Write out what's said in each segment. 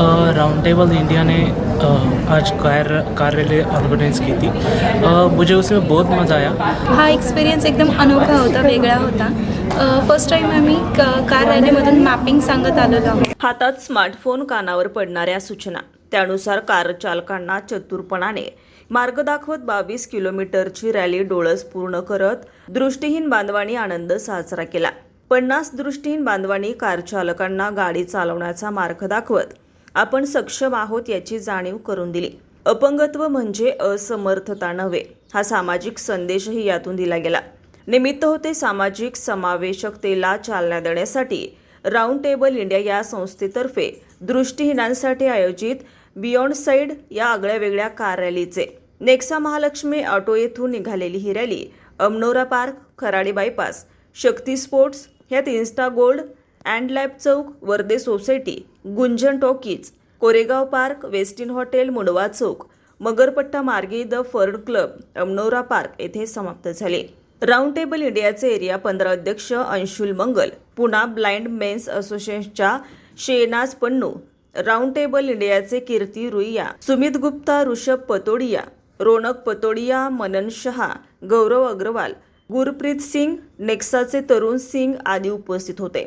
Round table India ने आज car car rally organise की थी अ, मुझे उसमें बहुत मज़ा आया. हा एक्सपिरियन्स एकदम अनोखा होता वेगळा होता. फर्स्ट टाईम आम्ही कार रॅलीमधून मॅपिंग सांगत आलेलो आहोत हातात स्मार्टफोन कानावर पडणाऱ्या सूचना. त्यानुसार कार चालकांना चतुरपणाने मार्ग दाखवत बावीस किलोमीटरची रॅली डोळस पूर्ण करत दृष्टीहीन बांधवांनी आनंद साजरा केला. पन्नास दृष्टीहीन बांधवांनी कार चालकांना गाडी चालवण्याचा मार्ग दाखवत आपण सक्षम आहोत याची जाणीव करून दिली. अपंगत्व म्हणजे असमर्थता नव्हे हा सामाजिक संदेशही यातून दिला गेला. निमित्त होते सामाजिक समावेशकतेला चालना देण्यासाठी राऊंड टेबल इंडिया या संस्थेतर्फे दृष्टीहीनांसाठी आयोजित बियॉन्ड साईड या आगळ्या वेगळ्या कार रॅलीचे नेक्सा महालक्ष्मी ऑटो येथून निघालेली ही rally Amanora park Kharadi bypass Shakti sports Hyatt Insta gold and lab Chowk Varde society Gunjan talkies Koregaon park Westin hotel Mundhwa चौक मगरपट्टा मार्गे the Ford club Amanora park येथे समाप्त झाले. राऊंड टेबल इंडियाचे area पंधरा अध्यक्ष Anshul Mangal Poona blind men's असोसिएशनच्या Shenaz Pannu round table इंडियाचे कीर्ती रुईया सुमित गुप्ता ऋषभ पतोडिया रोनक पतोडिया मनन शहा गौरव अग्रवाल गुरप्रीत सिंग नेक्साचे तरुण सिंग आदी उपस्थित होते.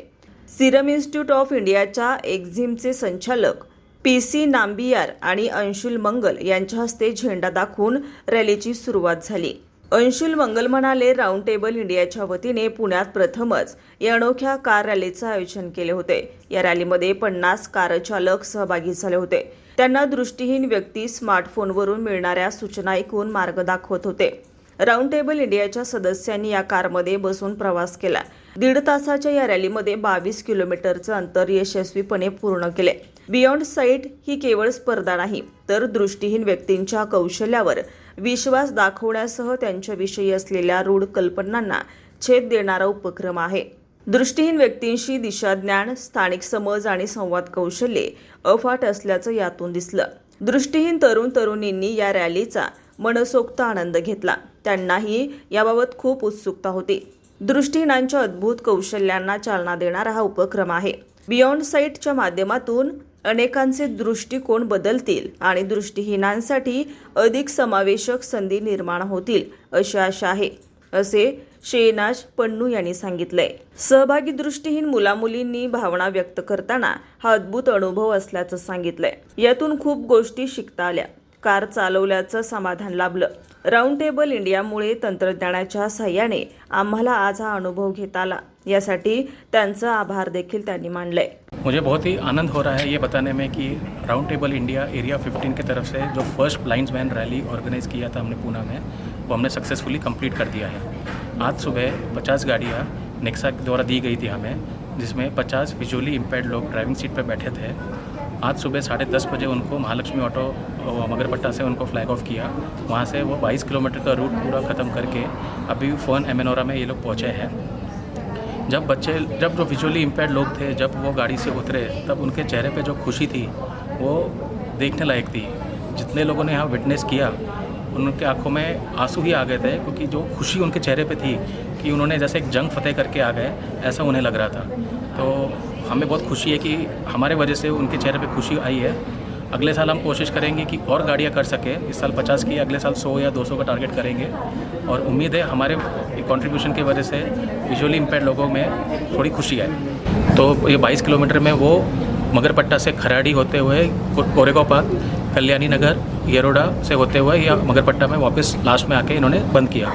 सिरम इन्स्टिट्यूट ऑफ इंडियाच्या एक्झिमचे संचालक पी सी नांबियार आणि अंशुल मंगल यांच्या हस्ते झेंडा दाखवून रॅलीची सुरुवात झाली. अंशुल मंगल म्हणाले राऊंड टेबल इंडियाच्या वतीने पुण्यात प्रथमच या अनोख्या कार रॅलीचं आयोजन केले होते. या रॅलीमध्ये पन्नास कारचालक सहभागी झाले होते. त्यांना दृष्टीहीन व्यक्ती स्मार्टफोनवरून मिळणाऱ्या सूचना ऐकून मार्ग दाखवत होते. राऊंड टेबल इंडियाच्या सदस्यांनी या कारमध्ये बसून प्रवास केला. दीड तासाच्या या रॅलीमध्ये बावीस किलोमीटरचं अंतर यशस्वीपणे पूर्ण केले. बियॉन्ड साईट ही केवळ स्पर्धा नाही तर दृष्टीहीन व्यक्तींच्या कौशल्यावर विश्वास दाखवण्यासह त्यांच्याविषयी असलेल्या रूढ कल्पनांना छेद देणारा उपक्रम आहे. दृष्टीहीन व्यक्तींशी दिशाज्ञान स्थानिक समज आणि संवाद कौशल्ये अफाट असल्याचं यातून दिसलं. दृष्टीहीन तरुण तरुणींनी या रॅलीचा मनसोक्त आनंद घेतला. त्यांनाही याबाबत खूप उत्सुकता होती. दृष्टीहीनांच्या अद्भुत कौशल्यांना चालना देणारा हा उपक्रम आहे. बियॉन्ड साईटच्या माध्यमातून अनेकांचे दृष्टिकोन बदलतील आणि दृष्टीहीनांसाठी अधिक समावेशक संधी निर्माण होतील अशी आशा आहे असे शेनाज पन्नू यांनी सांगितलंय. सहभागी दृष्टीहीन मुलामुलींनी भावना व्यक्त करताना हा अद्भुत अनुभव असल्याचं सांगितलंय. यातून खूप गोष्टी शिकता आल्या. कार चालवल्याचं समाधान लाभलं. राऊंड टेबल इंडियामुळे तंत्रज्ञानाच्या सहाय्याने आम्हाला आज हा अनुभव घेता आला. यासाठी त्यांचं आभार देखील त्यांनी मानले मुझे बहुत ही आनंद हो रहा है ये बताने में कि राउंड टेबल इंडिया एरिया 15 की तरफ से जो first blind man rally organise KIA था हमने पूना में वो हमने सक्सेसफुली कंप्लीट कर दिया है। आज सुबह 50 गाड़ियाँ नेक्सा द्वारा दी गई थी हमें जिसमें 50 विजुअली इम्पेयर्ड लोग ड्राइविंग सीट पर बैठे थे। आज सुबह साढ़े दस बजे उनको महालक्ष्मी ऑटो मगरपट्टा से उनको फ्लैग ऑफ़ किया। वहाँ से वो 22 किलोमीटर का रूट पूरा ख़त्म करके अभी फ़ोन एमेनोरा में ये लोग पहुँचे हैं। जब बच्चे, जब जो विजुअली इम्पेयर्ड लोग थे, जब वो गाड़ी से उतरे, तब उनके चेहरे पे जो खुशी थी, वो देखने लायक थी। जितने लोगों ने यहाँ विटनेस किया, उनके आँखों में आँसू ही आ गए थे, क्योंकि जो खुशी उनके चेहरे पे थी कि उन्होंने जैसे एक जंग फतेह करके आ गए, ऐसा उन्हें लग रहा था। तो हमें बहुत खुशी है कि हमारे वजह से उनके चेहरे पे खुशी आई है। अगले साल हम कोशिश करेंगे कि और गाड़ियाँ कर सके। इस साल 50 की, अगले साल 100 या 200 का टारगेट करेंगे। और उम्मीद है हमारे कंट्रीब्यूशन की वजह से विजुअली इम्पेयर लोगों में थोड़ी खुशी आए। तो ये 22 किलोमीटर में वो मगरपट्टा से खराड़ी होते हुए कोरेगा पार्क कल्याणी नगर, येरोडा से होते हुए या मगरपट्टा में वापस लास्ट में आके इन्होंने बंद किया।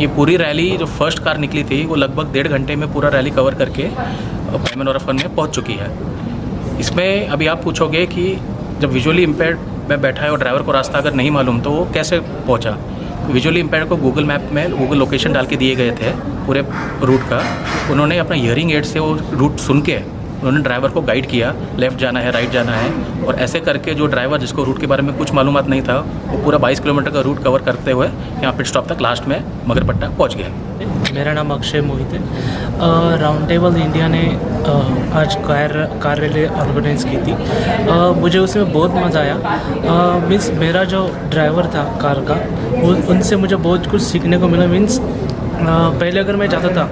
ये पूरी रैली जो फ़र्स्ट कार निकली थी, वो लगभग डेढ़ घंटे में पूरा रैली कवर करके पैमन और में पहुँच चुकी है। इसमें अभी आप पूछोगे कि जब विजुअली इम्पेयर में बैठा है और ड्राइवर को रास्ता अगर नहीं मालूम तो वो कैसे पहुँचा? विजुअली इम्पेयर को गूगल मैप में गूगल लोकेशन डाल के दिए गए थे, पूरे रूट का। उन्होंने अपना हियरिंग एड से वो रूट सुन के उन्होंने ड्राइवर को गाइड किया लेफ़्ट जाना है राइट जाना है और ऐसे करके जो ड्राइवर जिसको रूट के बारे में कुछ मालूम नहीं था वो पूरा 22 किलोमीटर का रूट कवर करते हुए यहाँ पिट स्टॉप तक लास्ट में मगरपट्टा पहुँच गया मेरा नाम अक्षय मोहित है। राउंड टेबल इंडिया ने अ, आज कार कार रैली ऑर्गेनाइज की थी। अ, मुझे उसमें बहुत मज़ा आया। मीन्स मेरा जो ड्राइवर था कार का उनसे मुझे बहुत कुछ सीखने को मिला। मीन्स पहले अगर मैं जाता था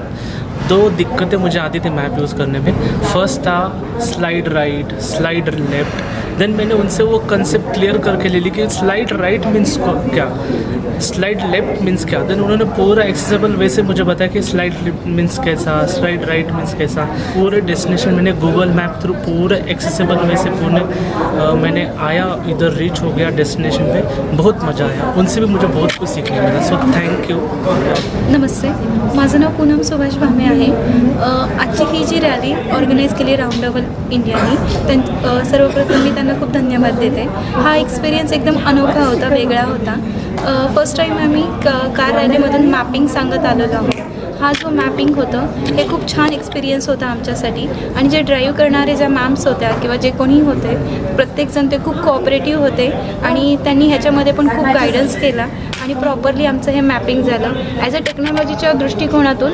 दो दिक्कतें मुझे आती थी मैप यूज़ करने में। फर्स्ट था slide right slide left then मैंने उनसे वो कंसेप्ट क्लियर करके ले ली कि स्लाइड राइट मीन्स क्या? स्लाइड लेफ़्ट मीन्स क्या? देन उन्होंने पूरा एक्सेसिबल वे से मुझे बताया कि स्लाइड लेफ़्ट मीन्स कैसा स्लाइड राइट मीन्स कैसा। पूरे डेस्टिनेशन मैंने गूगल मैप थ्रू पूरे एक्सेसिबल वे से पूरे मैंने आया, इधर रीच हो गया डेस्टिनेशन पे। बहुत मज़ा आया। उनसे भी मुझे बहुत कुछ सीखने मिला। सो थैंक यू नमस्ते। माझं नाव पूनम सुभाष भामे आहे। आजची ही जी रॅली ऑर्गनाईज केली राऊंड डबल इंडियानी, त्यां सर्वप्रथम मी खूप धन्यवाद देते. हा एक्सपिरियन्स एकदम अनोखा होता वेगळा होता. फर्स्ट टाईम आम्ही क कार रॅलीमधून मॅपिंग सांगत आलेलो आहोत. हा जो मॅपिंग होतं हे खूप छान एक्सपिरियन्स होता आमच्यासाठी. आणि जे ड्राईव्ह करणारे ज्या मॅम्स होत्या किंवा जे कोणी होते प्रत्येकजण ते खूप कोऑपरेटिव्ह होते. आणि त्यांनी ह्याच्यामध्ये पण खूप गायडन्स केला. आणि प्रॉपरली आमचं हे मॅपिंग झालं. ॲज अ टेक्नॉलॉजीच्या दृष्टिकोनातून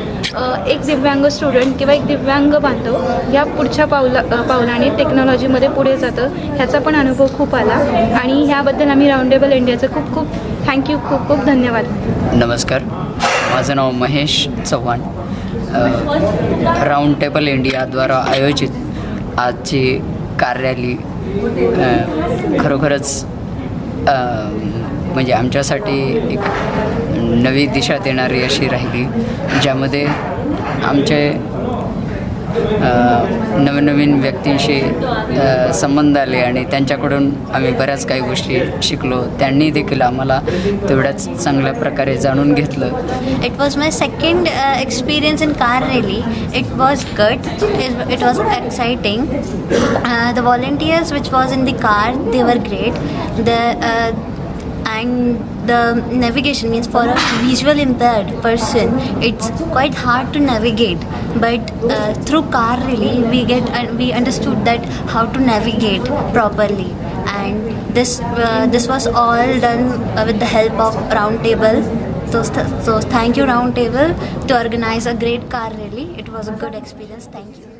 एक दिव्यांग स्टुडंट किंवा एक दिव्यांग बांधव या पुढच्या पावला पावलाने टेक्नॉलॉजीमध्ये पुढे जातं ह्याचा पण अनुभव खूप आला. आणि ह्याबद्दल आम्ही राऊंडेबल इंडियाचं खूप खूप थँक्यू खूप खूप धन्यवाद. नमस्कार. माझं नाव महेश चव्हाण. राऊंड टेबल इंडियाद्वारा आयोजित आजची कार्याली खरोखरच म्हणजे आमच्यासाठी एक नवी दिशा देणारी अशी राहिली ज्यामध्ये आमचे नवनवीन व्यक्तींशी संबंध आले आणि त्यांच्याकडून आम्ही बऱ्याच काही गोष्टी शिकलो. त्यांनी देखील आम्हाला तेवढ्याच चांगल्या प्रकारे जाणून घेतलं. It was my second experience in car car it was good it was exciting the exciting. Which was in the car they were great the and the navigation means for a visual impaired person, it's quite hard to navigate. But uh, through car rally, we get uh, we understood that how to navigate properly. And this uh, this was all done uh, with the help of Roundtable. So, so thank you Roundtable to organize a great car rally. It was a good experience. Thank you.